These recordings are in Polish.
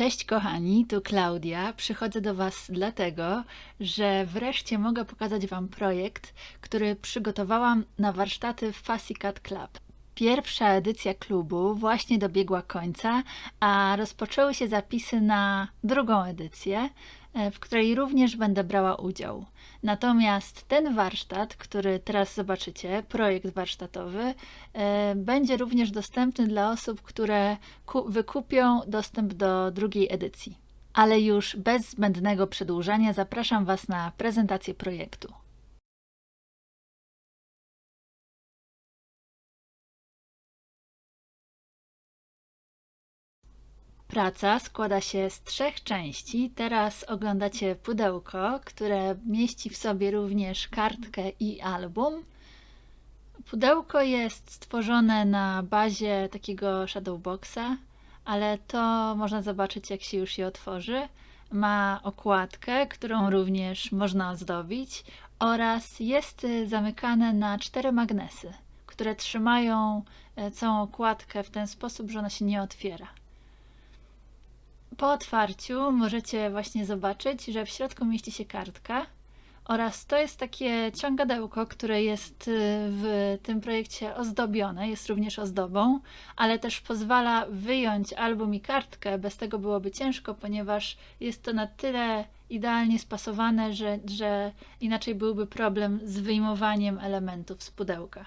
Cześć kochani, tu Klaudia. Przychodzę do Was dlatego, że wreszcie mogę pokazać Wam projekt, który przygotowałam na warsztaty w Fussy Cat Club. Pierwsza edycja klubu właśnie dobiegła końca, a rozpoczęły się zapisy na drugą edycję, e, w której również będę brała udział. Natomiast ten warsztat, który teraz zobaczycie, projekt warsztatowy, e, będzie również dostępny dla osób, które ku- wykupią dostęp do drugiej edycji. Ale już bez zbędnego przedłużania zapraszam Was na prezentację projektu. Praca składa się z trzech części. Teraz oglądacie pudełko, które mieści w sobie również kartkę i album. Pudełko jest stworzone na bazie takiego shadowboxa, ale to można zobaczyć, jak się już je otworzy. Ma okładkę, którą również można ozdobić, oraz jest zamykane na cztery magnesy, które trzymają e, całą okładkę w ten sposób, że ona się nie otwiera. Po otwarciu możecie właśnie zobaczyć, że w środku mieści się kartka oraz to jest takie ciągadełko, które jest y, w tym projekcie ozdobione, jest również ozdobą, ale też pozwala wyjąć album i kartkę. Bez tego byłoby ciężko, ponieważ jest to na tyle idealnie spasowane, że, że inaczej byłby problem z wyjmowaniem elementów z pudełka.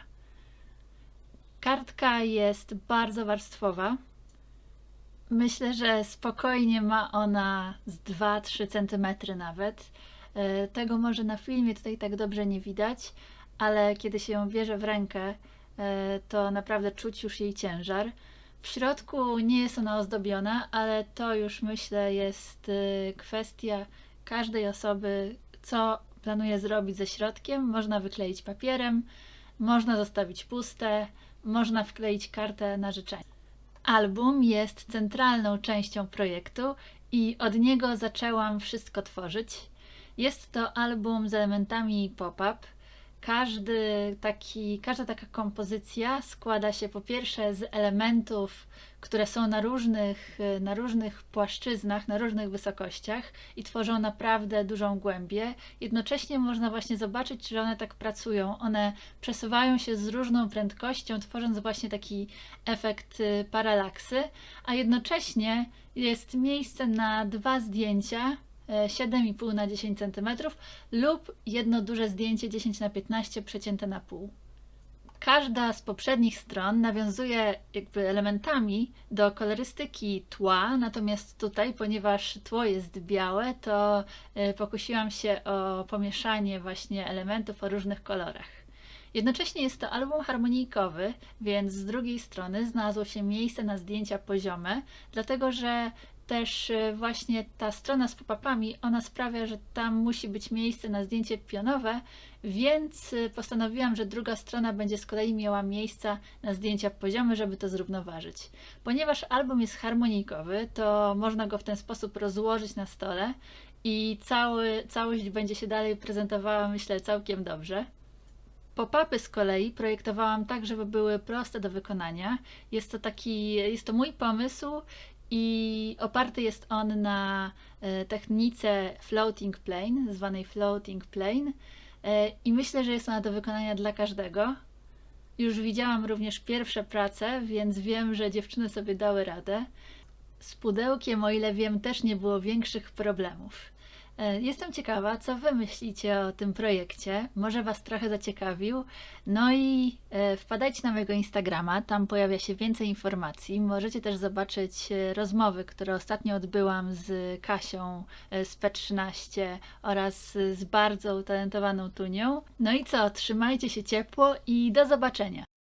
Kartka jest bardzo warstwowa. Myślę, że spokojnie ma ona z 2-3 cm nawet. E, Tego może na filmie tutaj tak dobrze nie widać, ale kiedy się ją bierze w rękę, e, to naprawdę czuć już jej ciężar. W środku nie jest ona ozdobiona, ale to już myślę jest e, kwestia każdej osoby, co planuje zrobić ze środkiem. Można wykleić papierem, można zostawić puste, można wkleić kartę na życzenie. Album jest centralną częścią projektu i od niego zaczęłam wszystko tworzyć. Jest to album z elementami pop-up. Każdy taki, każda taka kompozycja składa się po pierwsze z elementów, które są na różnych, na różnych płaszczyznach, na różnych wysokościach i tworzą naprawdę dużą głębię. Jednocześnie można właśnie zobaczyć, że one tak pracują. One przesuwają się z różną prędkością, tworząc właśnie taki efekt y, paralaksy, a jednocześnie jest miejsce na dwa zdjęcia 7,5 na 10 cm lub jedno duże zdjęcie 10 na 15 przecięte na pół. Każda z poprzednich stron nawiązuje jakby elementami do kolorystyki tła, natomiast tutaj, ponieważ tło jest białe, to e, pokusiłam się o pomieszanie właśnie elementów o różnych kolorach. Jednocześnie jest to album harmonijkowy, więc z drugiej strony znalazło się miejsce na zdjęcia poziome, dlatego że też y, właśnie ta strona z pop-upami, ona sprawia, że tam musi być miejsce na zdjęcie pionowe, więc y, postanowiłam, że druga strona będzie z kolei miała miejsca na zdjęcia poziome, żeby to zrównoważyć. Ponieważ album jest harmonijkowy, to można go w ten sposób rozłożyć na stole i cały, całość będzie się dalej prezentowała, myślę, całkiem dobrze. Pop-upy z kolei projektowałam tak, żeby były proste do wykonania. Jest to taki, jest to mój pomysł i oparty jest on na e, technice floating plane, zwanej floating plane. E, I myślę, że jest ona do wykonania dla każdego. Już widziałam również pierwsze prace, więc wiem, że dziewczyny sobie dały radę. Z pudełkiem, o ile wiem, też nie było większych problemów. E, Jestem ciekawa, co Wy myślicie o tym projekcie. Może Was trochę zaciekawił. No i e, wpadajcie na mojego Instagrama, tam pojawia się więcej informacji. Możecie też zobaczyć e, rozmowy, które ostatnio odbyłam z Kasią z P13 oraz z bardzo utalentowaną Tunią. No i co, trzymajcie się ciepło i do zobaczenia.